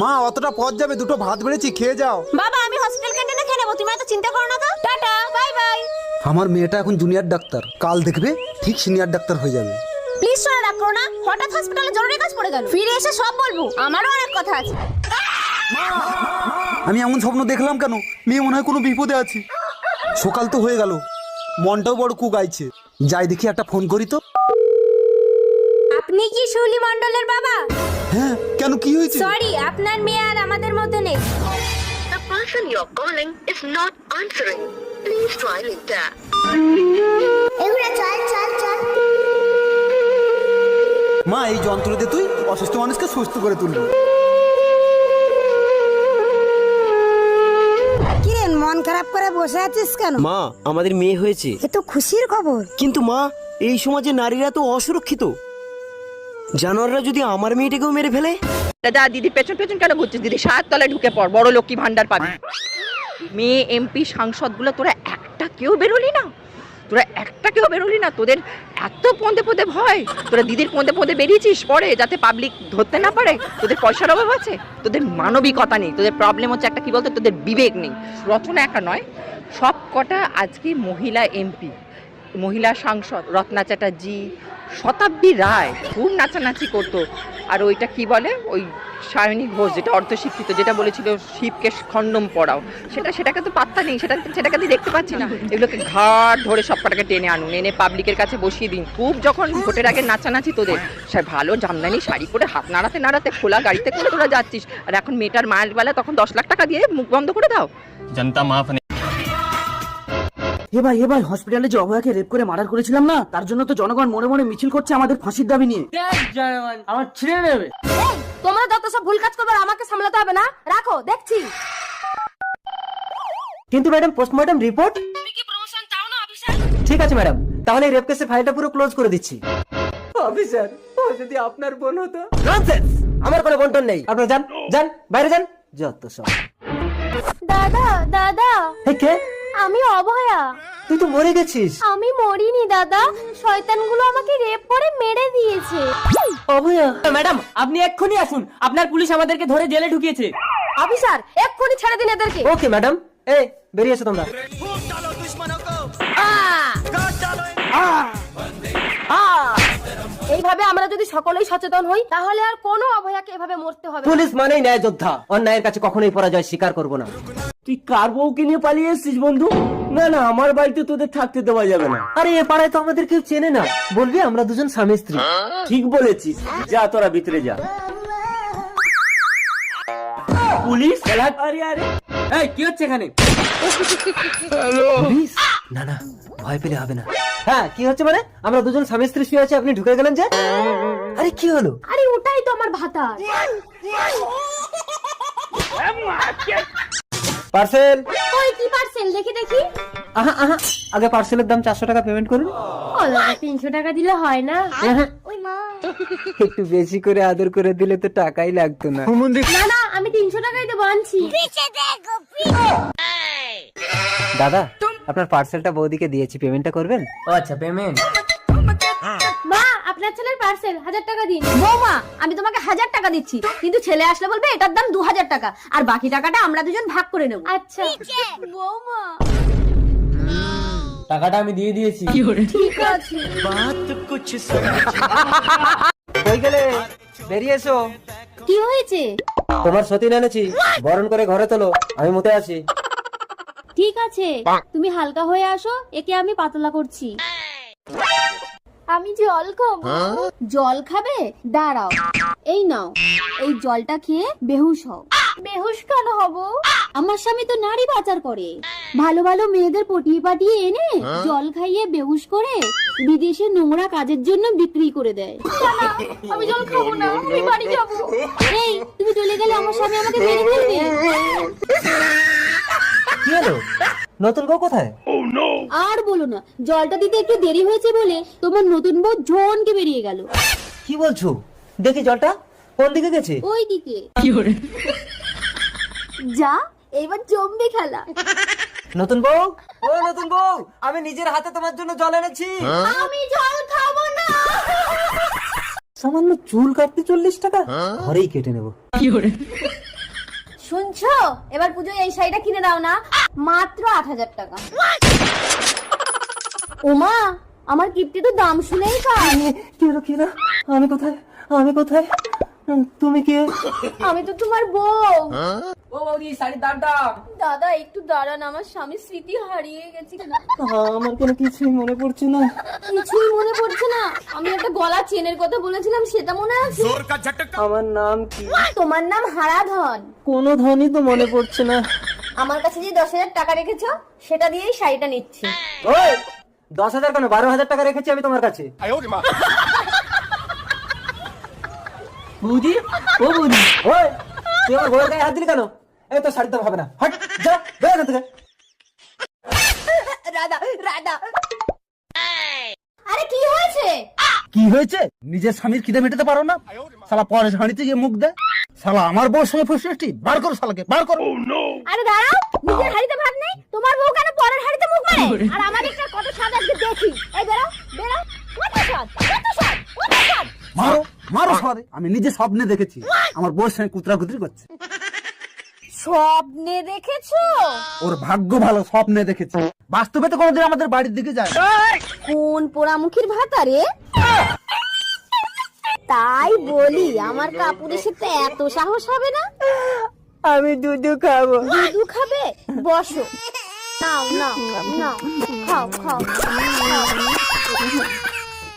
মা অতটা পথ যাবে দুটো ভাত বেড়েছি খেয়ে যাও। বাবা আমি হসপিটাল ক্যান্টিনে খেয়ে নেব তুমি এত চিন্তা করো না তো। টাটা বাই বাই আমার মেয়েটা এখন জুনিয়র ডাক্তার। কাল দেখবে ঠিক সিনিয়র ডাক্তার হয়ে যাবে। প্লিজ শোনা রাখ করো না। হঠাৎ হসপিটালে জরুরি কাজ পড়ে গেল। ফিরে এসে সব বলব। আমারও অনেক কথা আছে। আমি এমন স্বপ্ন দেখলাম কেন? মেয়ে মনে হয় কোনো বিপদে আছে। সকাল তো হয়ে গেল। মনটাও বড় কু গাইছে যাই দেখি একটা ফোন করি তো। আপনি কি শুলি মণ্ডলের বাবা? হ্যাঁ কেন কি হয়েছে? সরি আপনার মেয়ে আর আমাদের মধ্যে নেই। The person you're calling is not answering. Please try later. এগুলা চল চল চল। মা এই যন্ত্র দিয়ে তুই অসুস্থ মানুষকে সুস্থ করে তুলবি। কিরে মন খারাপ করে বসে আছিস কেন? মা আমাদের মেয়ে হয়েছে। এ তো খুশির খবর। কিন্তু মা এই সমাজে নারীরা তো অসুরক্ষিত। জানোয়াররা যদি আমার মেয়েটাকেও মেরে ফেলে? দাদা দিদি, পেছন পেছন কেন ঘুরছিস দিদি? সাত তলায় ঢুকে পড়, বড় লক্ষ্মী ভান্ডার পাবি? মেয়ে, এমপি, সাংসদগুলো, তোরা একটা কেউ বেরোলি না? তোরা একটা কেউ বেরোলি না? তোদের এত পন্দে পদে ভয়। তোরা দিদির পন্দে পদে বেরিয়েছিস পরে, যাতে পাবলিক ধরতে না পারে। তোদের পয়সার অভাব আছে? তোদের মানবিকতা নেই। তোদের প্রবলেম হচ্ছে একটা, কি বলতো? তোদের বিবেক নেই। রচনা একা নয়। সব কটা আজকে মহিলা এমপি। মহিলা সাংসদ রত্না চ্যাটার্জি, শতাব্দী রায়, খুব নাচানাচি করতো। আর ওইটা কি বলে? ওই সায়নী ঘোষ, যেটা অর্ধশিক্ষিত, যেটা বলেছিল, শিবকে খণ্ডম পড়াও। সেটা, সেটাকে তো পাত্তা নেই, সেটা, সেটাকে তুই দেখতে পাচ্ছি না। এগুলোকে ঘাট ধরে সবটাকে টেনে আনুন, এনে পাবলিকের কাছে বসিয়ে দিন। খুব যখন ভোটের আগে নাচানাচি তোদের, সে ভালো জামদানি শাড়ি পরে হাত নাড়াতে নাড়াতে, খোলা গাড়িতে করে তোরা যাচ্ছিস। আর এখন মেয়েটার মায়ের বেলা তখন দশ লাখ টাকা দিয়ে মুখ বন্ধ করে দাও। জনতা মাফ এ ভাই এ ভাই হসপিটালে যে অভয়াকে রেপ করে মার্ডার করেছিলাম না তার জন্য তো জনগণ মনে মনে মিছিল করছে আমাদের ফাঁসির দাবি নিয়ে। আমার ছিঁড়ে নেবে তোমরা যত সব ভুল কাজ করবে আমাকে সামলাতে হবে না? রাখো দেখছি। কিন্তু ম্যাডাম পোস্টমর্টম রিপোর্ট তুমি কি প্রমোশন চাও না অফিসার? ঠিক আছে ম্যাডাম তাহলে রেপ কেসের ফাইলটা পুরো ক্লোজ করে দিচ্ছি। অফিসার ও যদি আপনার বোন হতো? ননসেন্স আমার কোনো বন্টন নেই। আপনারা যান যান বাইরে যান। যত সব। দাদা দাদা। কে? আমি অভয়া তুই তো মরে গেছিস। আমি মরিনি দাদা। শয়তানগুলো আমাকে রেপ করে মেরে দিয়েছে। অভয়া ম্যাডাম আপনি এক্ষুনি আসুন। আপনার পুলিশ আমাদেরকে ধরে জেলে ঢুকিয়েছে। অফিসার এক্ষুনি ছেড়ে দিন এদেরকে। Okay madam. এই বেরিয়ে এসো তোমরা। এইভাবে আমরা যদি সকলেই সচেতন হই তাহলে আর কোনো অভয়াকে এভাবে মরতে হবে পুলিশ মানেই ন্যায় যোদ্ধা। অন্যায়ের কাছে কখনোই পরাজয় স্বীকার করব না। তুই কার বউকে নিয়ে পালিয়ে এসেছিস বন্ধু? না না আমার বাড়িতে তোদের থাকতে দেওয়া যাবে না। আরে এ পাড়ায় তো আমাদের কেউ চেনে না। বলবি আমরা দুজন স্বামী স্ত্রী। ঠিক বলেছিস। যা তোরা ভিতরে যা। পুলিশ? আরে আরে। এই কি হচ্ছে এখানে? পুলিশ? না না ভয় পেলে হবে না। হ্যাঁ কি হচ্ছে মানে? আমরা দুজন স্বামী স্ত্রী শুয়ে আছি আপনি ঢুকে গেলেন যে? আরে কি হলো? আরে ওটাই তো আমার ভাতা পার্সেল। ওই কি পার্সেল? দেখি দেখি। আহা আহা আগে পার্সেলের দাম চারশো টাকা পেমেন্ট করুন। ও দাদা তিনশো টাকা দিলে হয় না। ওই মা। একটু বেশি করে আদর করে দিলে তো টাকাই লাগতো না। না না আমি তিনশো টাকাই দেবো আনছি। দাদা আপনার পার্সেলটা বৌদিকে দিয়েছি পেমেন্টটা করবেন? ও আচ্ছা পেমেন্ট মা আপনার ছেলের পার্সেল হাজার টাকা দিন। বৌমা আমি তোমাকে হাজার টাকা দিচ্ছি কিন্তু ছেলে আসলে বলবে এটার দাম দু হাজার টাকা আর বাকি টাকাটা আমরা দুজন ভাগ করে নেব। আচ্ছা। বৌমা। টাকাটা আমি দিয়ে দিয়েছি। ঠিক আছে। কই গেলে? বেরিয়ে এসো। কি হয়েছে? তোমার সতীন এনেছি বরণ করে ঘরে তোলো আমি মতে আছি। ঠিক আছে তুমি হালকা হয়ে আসো একে আমি পাতলা করছি। আমি জল খাব। জল খাবে? দাঁড়াও। এই নাও এই জলটা খেয়ে বেহুশ হও। বেহুশ কেন হব? আমার স্বামী তো নারী পাচার করে। ভালো ভালো মেয়েদের পটিয়ে পাটিয়ে এনে জল খাইয়ে বেহুশ করে বিদেশে নোংরা কাজের জন্য বিক্রি করে দেয়। আমি জল খাব না আমি বাড়ি যাব। এই তুমি চলে গেলে আমার স্বামী আমাকে মেরে ফেলবে। কি হলো? নতুন বউ কোথায়? আর বলো না জলটা দিতে একটু দেরি হয়েছে বলে তোমার নতুন বউ ঝনকে বেরিয়ে গেল। কি বলছো? দেখি জলটা কোন দিকে গেছে? ওই দিকে। যা এবার জমবে খেলা। নতুন বউ? ও নতুন বউ আমি নিজের হাতে তোমার জন্য জল এনেছি। আমি জল খাব না। সামান্য চুল কাটতে চল্লিশ টাকা? ঘরেই কেটে নেব। শুনছো? এবার পুজোয় এই শাড়িটা কিনে দাও না। মাত্র আট হাজার টাকা। ওমা আমার কিপ্টি তো দাম শুনেই কাজ কি হলো কি হলো আমি কোথায়? আমি কোথায়? তুমি কে? আমি তো তোমার বউ। ও বৌদি শাড়ির দামটা। দাদা একটু দাঁড়ান আমার স্বামী স্মৃতি হারিয়ে গেছে কেন। আমার কোনো কিছুই মনে পড়ছে না। কিছুই মনে পড়ছে না। আমি একটা গলা চেনের কথা বলেছিলাম সেটা মনে আছে? আমার নাম কি? তোমার নাম হারাধন কোনো ধনই তো মনে পড়ছে না। আমার কাছে যে দশ হাজার টাকা রেখেছো সেটা দিয়েই শাড়িটা নিচ্ছি। ওই দশ হাজার কেন? বারো হাজার টাকা রেখেছি আমি তোমার কাছে। বৌদি ও বৌদি ওই তুই আমার বউয়ের গায়ে হাত দিলি কেন? এই তো দাম হবে না। হট যা বেরো এখান থেকে। রাধা রাধা। আরে কি হয়েছে? কি হয়েছে? নিজের স্বামীর খিদে মেটাতে পারো না? শালা পরে হাঁড়িতে গিয়ে মুখ দেয় শালা আমার বউর সঙ্গে ফুসফুসটি বার করো শালাকে বার করো। আরে দাঁড়াও। নিজের হাড়িতে ভাত নেই? তোমার বউ কেন পরের হাড়িতে মুখ মারে? আর আমার একটা কত স্বাদ আজকে দেখি। এই বেরো বেরো। কত স্বাদ? কত স্বাদ? কত স্বাদ? মারো মারো সরে আমি নিজে স্বপ্নে দেখেছি। আমার বউর সঙ্গে কুতরা কুতরি করছে। স্বপ্নে দেখেছ? ওর ভাগ্য ভালো স্বপ্নে দেখেছি। বাস্তবে তো কোনোদিন আমাদের বাড়ির দিকে যায় না। কোন পোড়ামুখীর ভাতারে তাই বলি আমার কাপুরের সাথে এত সাহস হবে না? আমি দুধু খাব। দুধু খাবে? বসো। নাও নাও নাও খাও খাও খাও।